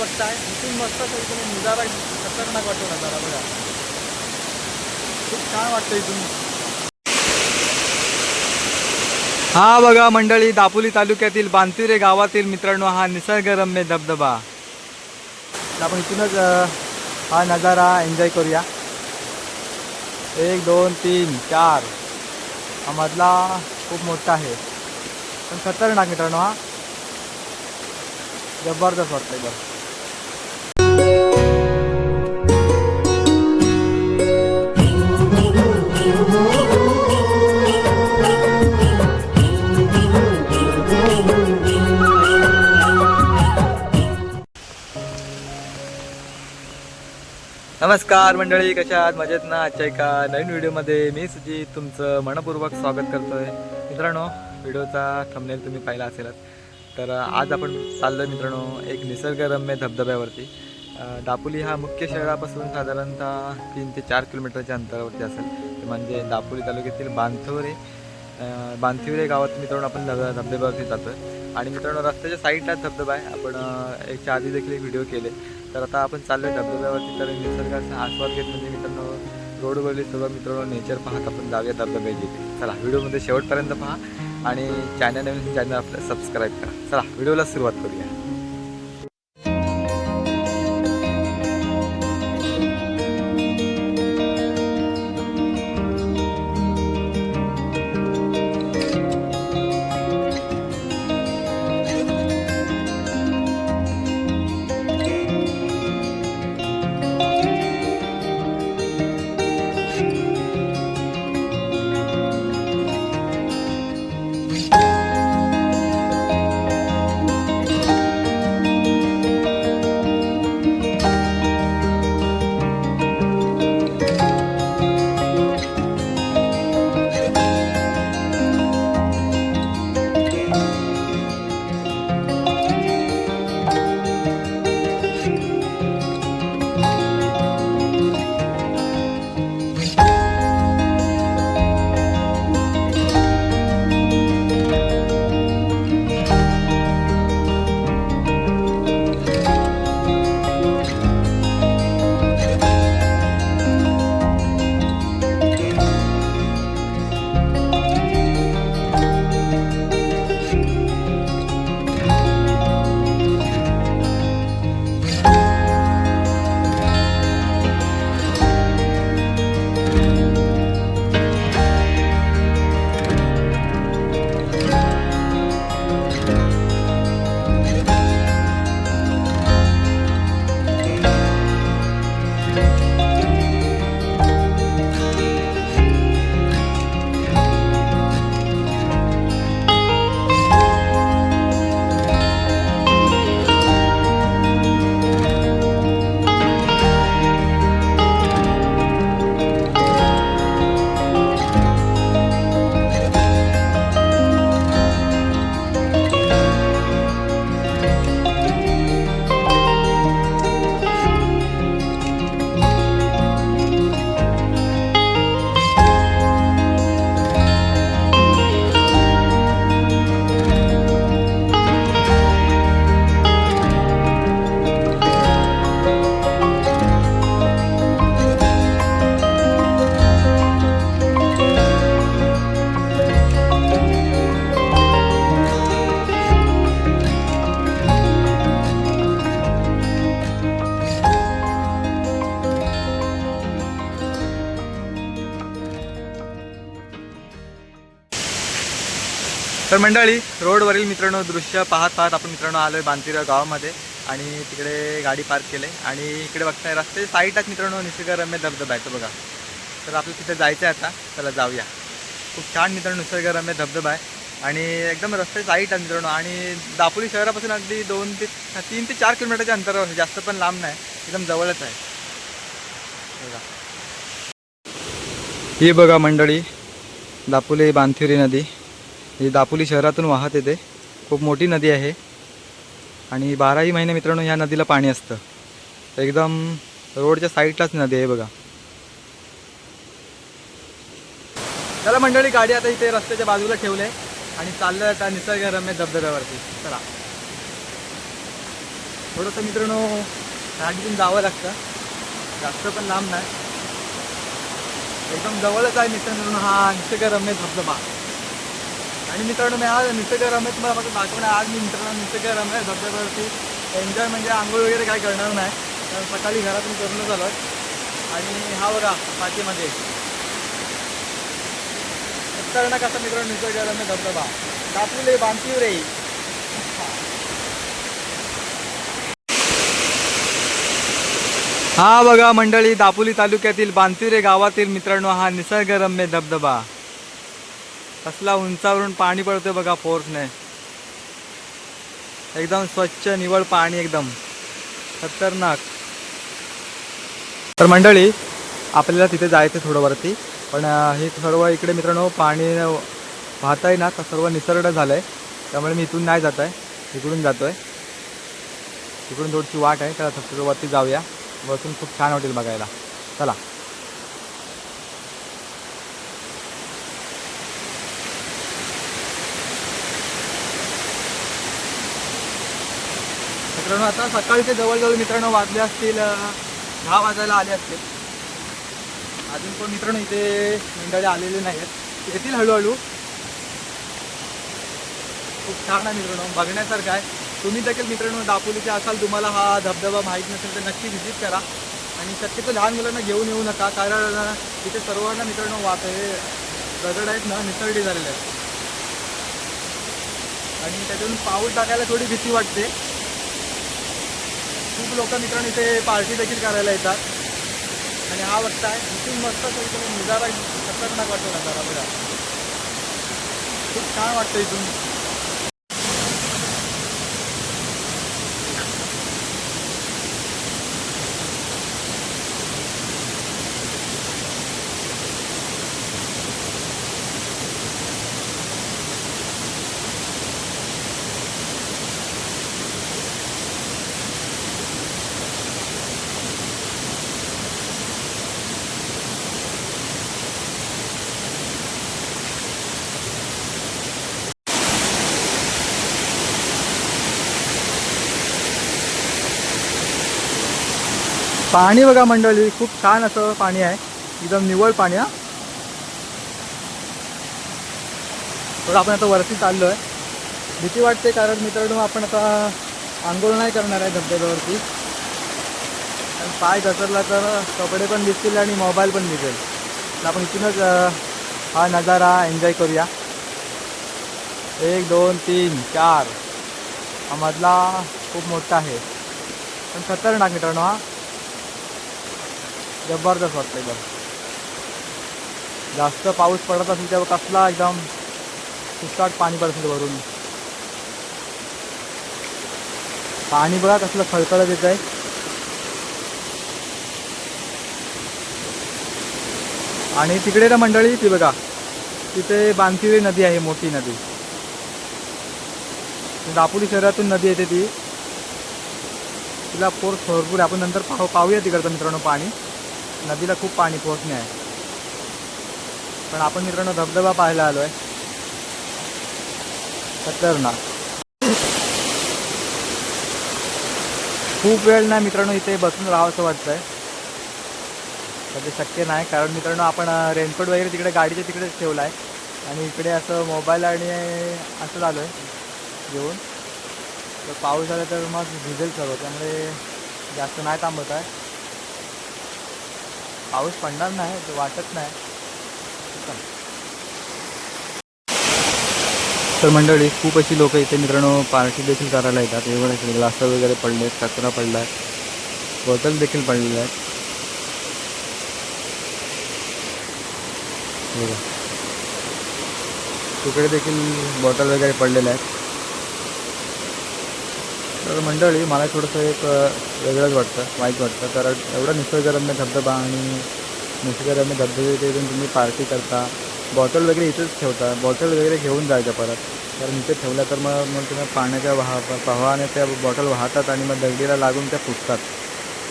बघताय इथून मस्त तुम्ही नजारा खतरनाक वाटतो नजारा बघा. खूप छान वाटतं इथून हा बघा मंडळी दापोली तालुक्यातील बांतिरे गावातील मित्रांनो हा निसर्गरम्य धबधबा. तर आपण इथूनच हा नजारा एन्जॉय करूया. एक दोन तीन चार. हा मधला खूप मोठा आहे. पण खतरनाक मित्रांनो हा. जबरदस्त वाटतं एकदम नमस्कार मंडळी कशा आहात? मजेत ना? आजच्या एका नवीन व्हिडिओमध्ये मी सुजित तुमचं मनपूर्वक स्वागत करतोय. मित्रांनो व्हिडिओचा थंबनेल तुम्ही पाहिला असेलच. तर आज आपण चाललो मित्रांनो एक निसर्गरम्य धबधब्यावरती. दापोली हा मुख्य शहरापासून साधारणतः तीन ते चार किलोमीटरच्या अंतरावरती असेल. म्हणजे दापोली तालुक्यातील बांथवरे बांथिवरे गावात मित्रांनो आपण धब धबधब्यावरती जातोय. आणि मित्रांनो रस्त्याच्या साईडलाच धबधबा आहे. आपण अं, याच्या आधी देखील एक व्हिडिओ केले. तर आता आपण चाललोय धबधब्यावरती. तर निसर्गाचा आस्वाद घेत म्हणजे मित्रांनो रोडवरली सर्व मित्रांनो नेचर पाहत आपण जाऊया धबधब्याची चला व्हिडिओमध्ये शेवटपर्यंत पहा आणि चॅनल नवीन चॅनल आपलं सबस्क्राईब करा. चला व्हिडिओला सुरुवात करूया. मंडळी रोडवरील मित्रांनो दृश्य पाहत पाहत आपण मित्रांनो आहे बांतिरा गावामध्ये आणि तिकडे गाडी पार्क केले आणि इकडे बघताय रस्ते आहेत मित्रांनो निसर्गरम्य धबधबा आहे तो बघा. तर आपलं तिथे जायचं आहे आता चला जाऊया. खूप छान मित्रांनो निसर्गरम्य धबधबा आहे आणि एकदम रस्ते साईट आहे मित्रांनो आणि दापोली शहरापासून अगदी दोन ते तीन ते चार किलोमीटरच्या अंतरावर जास्त पण लांब नाही एकदम जवळच आहे. बघा. ही बघा मंडळी दापोली बांथिरी नदी. ही दापोली शहरातून वाहत येते. खूप मोठी नदी आहे. आणि बाराही महिने मित्रांनो ह्या नदीला पाणी असतं. एकदम रोडच्या साईडलाच नदी आहे बघा. चला मंडळी गाडी आता इथे रस्त्याच्या बाजूला ठेवले. आणि चाललं आता निसर्गरम्य धबधब्यावरती. चला. थोडंसं मित्रांनो गाडीतून जावं लागतं. जास्त पण लांब नाही. एकदम जवळच आहे मित्रांनो हा निसर्गरम्य धबधबा. आणि मित्रांनो मी आज निसर्गरम्य तुम्हाला फक्त दाखवणार आज मी मित्रांनो निसर्गरम्य धबधब्यावरती एन्जॉय म्हणजे आंघोळ वगैरे काय करणार नाही. कारण सकाळी घरातून करूनच आलो आणि हा बघा पाठीमध्ये खतरनाक कसा मित्रांनो निसर्गरम्य धबधबा. दाखवले बांधतीव रे. हा बघा मंडळी दापोली तालुक्यातील बांतिरे गावातील मित्रांनो हा निसर्गरम्य धबधबा. कसला उंचावरून पाणी पडतोय बघा फोर्सने. एकदम स्वच्छ निवळ पाणी एकदम. खतरनाक. तर मंडळी आपल्याला तिथे जायचं थोडं वरती पण हे सर्व इकडे मित्रांनो पाणी वाहत आहे ना तर सर्व निसर्ग झालं आहे त्यामुळे मी इथून नाही जात आहे इकडून जातो आहे इकडून थोडीशी वाट आहे त्याला थोडं वरती जाऊया. बसून खूप छान वाटेल बघायला. चला. मित्रांनो आता सकाळचे जवळजवळ मित्रांनो वाजले असतील दहा वाजायला आले असतील. अजून पण मित्रांनो इथे मंडळी आलेले नाही आहेत येतील हळूहळू. खूप छान आहे मित्रांनो बघण्यासारखं आहे. तुम्ही देखील मित्रांनो दापोलीचे असाल तुम्हाला हा धबधबा माहीत नसेल तर नक्की व्हिजिट करा. आणि शक्यतो लहान मुलांना घेऊन येऊ नका कारण इथे सर्वांना मित्रांनो वाट हे दगड आहेत ना निसर्डी झालेले आहेत. आणि त्याच्यातून पाऊल टाकायला थोडी भीती वाटते. खूप लोक मित्रांनो इथे पार्टी देखील करायला येतात. आणि हा वक्त आहे. इथून मस्त नजारा खतरनाक वाटतो नजारा बघा. खूप छान वाटतं इथून. पाणी बघा मंडळी खूप छान असं पाणी आहे. एकदम निवळ पाणी हा. थोडं आपण आता वरती चाललो आहे भीती वाटते कारण मित्रांनो आपण आता आंघोळ नाही करणार आहे धबधब्यावरती. कारण पाय घसरला तर कपडे पण दिसतील आणि मोबाईल पण दिसेल तर आपण इथूनच हा नजारा एन्जॉय करूया. एक दोन तीन चार. हा मधला खूप मोठा आहे. पण खतरनाक मित्रांनो हा. जबरदस्त वाटतं एकदम जास्त पाऊस पडत असेल तेव्हा कसला एकदम सुसाट पाणी पडत असेल वरून. पाणी बघा कसलं खळखळत येत आहे आणि तिकडे ना मंडळी ती बघा तिथे बांतिवे नदी आहे मोठी नदी. दापोली शहरातून नदी येते ती. तिला फोर्स भरपूर आहे. आपण नंतर पाहू पाहूया तिकडचं मित्रांनो पाणी. नदीला खूप पाणी पोहोचणे आहे. पण आपण मित्रांनो धबधबा पाहायला आलो आहे खतरनाक. खूप वेळ नाही मित्रांनो इथे बसून राहावंसं वाटतंय. तर ते शक्य नाही कारण मित्रांनो आपण रेनकोट वगैरे तिकडे गाडीच्या तिकडेच ठेवला आहे आणि इकडे असं मोबाईल आणि असं झालं आहे. घेऊन. तर पाऊस आला तर मग भिजेल सर्व त्यामुळे जास्त नाही थांबत आहे. पाऊस पडणार नाही ते वाटत नाही. तर मंडळी खूप अशी लोक इथे मित्रांनो पार्टी देखील करायला येतात. एवढं ग्लास वगैरे पडले आहेत कचरा पडला आहे बॉटल देखील पडलेल्या आहेत. बघा. तिकडे देखील बॉटल वगैरे पडलेल्या आहेत. तर मंडळी मला थोडंसं एक वेगळंच वाटतं वाईट वाटतं. कारण एवढा निसर्गरम्य धबधबा आणि निसर्गरम्य धबधबे इथे तुम्ही पार्टी करता बॉटल वगैरे इथेच ठेवता बॉटल वगैरे घेऊन जायचं परत. कारण इथे ठेवल्या तर मग मग तुम्ही पाण्याच्या वाहा प्रवाहाने त्या बॉटल वाहतात आणि मग दगडीला लागून त्या फुटतात.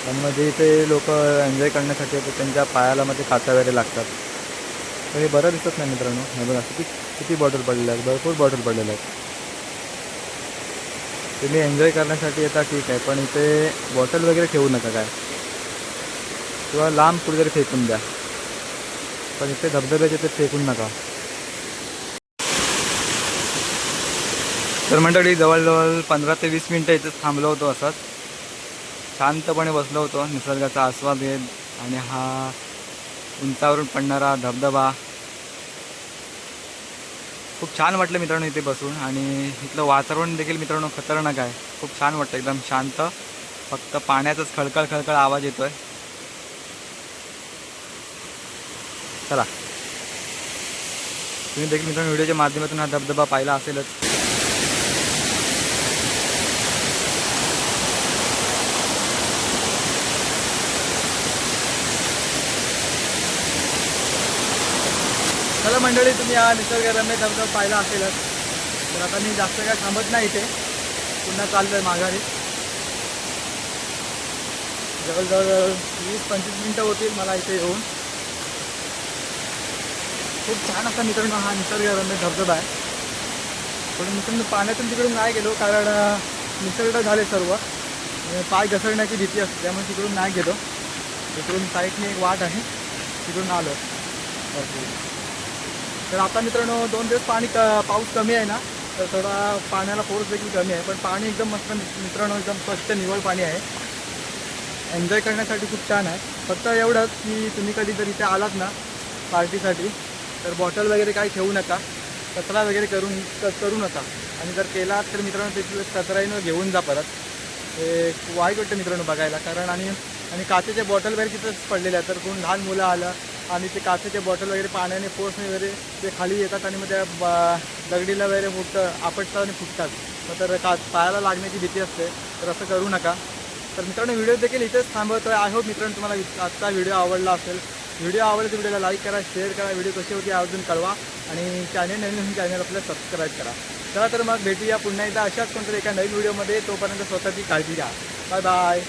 आणि मग जे इथे लोक एन्जॉय करण्यासाठी येतात त्यांच्या पायाला मग ते काचा वगैरे लागतात. तर हे बरं दिसत नाही मित्रांनो. हे बघा किती किती बॉटल पडलेल्या आहेत भरपूर बॉटल पडलेल्या आहेत. तुम्ही एन्जॉय करण्यासाठी येता ठीक आहे पण इथे बॉटल वगैरे ठेवू नका काय? किंवा लांब कुठेतरी फेकून द्या. पण इथे धबधब्याचे ते फेकून नका. तर मंडळी जवळजवळ पंधरा ते वीस मिनटं इथेच थांबलो होतो असंच. शांतपणे बसलो होतो. निसर्गाचा आस्वाद घेत. आणि हा उंचावरून पडणारा धबधबा खूप छान वाटलं मित्रांनो इथे बसून. आणि इथलं वातावरण देखील मित्रांनो खतरनाक आहे. खूप छान वाटतं एकदम शांत. फक्त पाण्याचाच खळखळ खळखळ आवाज येतोय. चला. तुम्ही देखील मित्रांनो व्हिडिओच्या माध्यमातून हा धबधबा पाहिला असेलच. चला मंडळी तुम्ही हा निसर्गरम्य धबधबा पाहिला असेलच. तर आता मी जास्त काय थांबत नाही इथे. पुन्हा चाललो आहे माघारी. जवळजवळ वीस पंचवीस मिनटं होतील मला इथे येऊन. खूप छान असा मित्रांनो हा निसर्गरम्य धबधबा आहे. पण मित्रांनो पाण्यातून तिकडून नाही गेलो कारण निसर्ग झाले सर्व. पाय घसरण्याची भीती असते त्यामुळे तिकडून नाही गेलो. तिकडून साईडने एक वाट आहे. तिकडून आलो. भरपूर तर आता मित्रांनो दोन दिवस पाणी क पाऊस कमी आहे ना तर थोडा पाण्याला फोर्स देखील कमी आहे. पण पाणी एकदम मस्त मित्रांनो एकदम स्वच्छ निवळ पाणी आहे. एन्जॉय करण्यासाठी खूप छान आहे. फक्त एवढंच की तुम्ही कधी जर इथे आलात ना पार्टीसाठी तर बॉटल वगैरे काही ठेवू नका. कचरा वगैरे करून क- करू नका. आणि जर केला तर मित्रांनो त्याची कचराईनं घेऊन जा परत. ते वाईट वाटतं मित्रांनो बघायला कारण आणि आणि काचेच्या बॉटल वगैरे तिथंच पडलेले आहेत. तर कोण लहान मुलं आलं आणि ते काचेचे बॉटल वगैरे पाण्याने पोसणे वगैरे ते खाली येतात आणि मग त्या दगडीला वगैरे फुटतं आपटतात आणि फुटतात. मग तर का पायाला लागण्याची भीती असते. तर असं करू नका. तर मित्रांनो व्हिडिओ देखील इथेच थांबवतोय. आय होप मित्रांनो तुम्हाला आजचा व्हिडिओ आवडला असेल. व्हिडिओ आवडला तर व्हिडिओला लाईक करा शेअर करा. व्हिडिओ कशी होती अजून कळवा. आणि चॅनेल नवीन चॅनल आपल्याला सबस्क्राईब करा. चला तर मग भेटूया पुन्हा एकदा अशाच कोणतरी एका नवीन व्हिडिओमध्ये. तोपर्यंत स्वतःची काळजी घ्या. Bye bye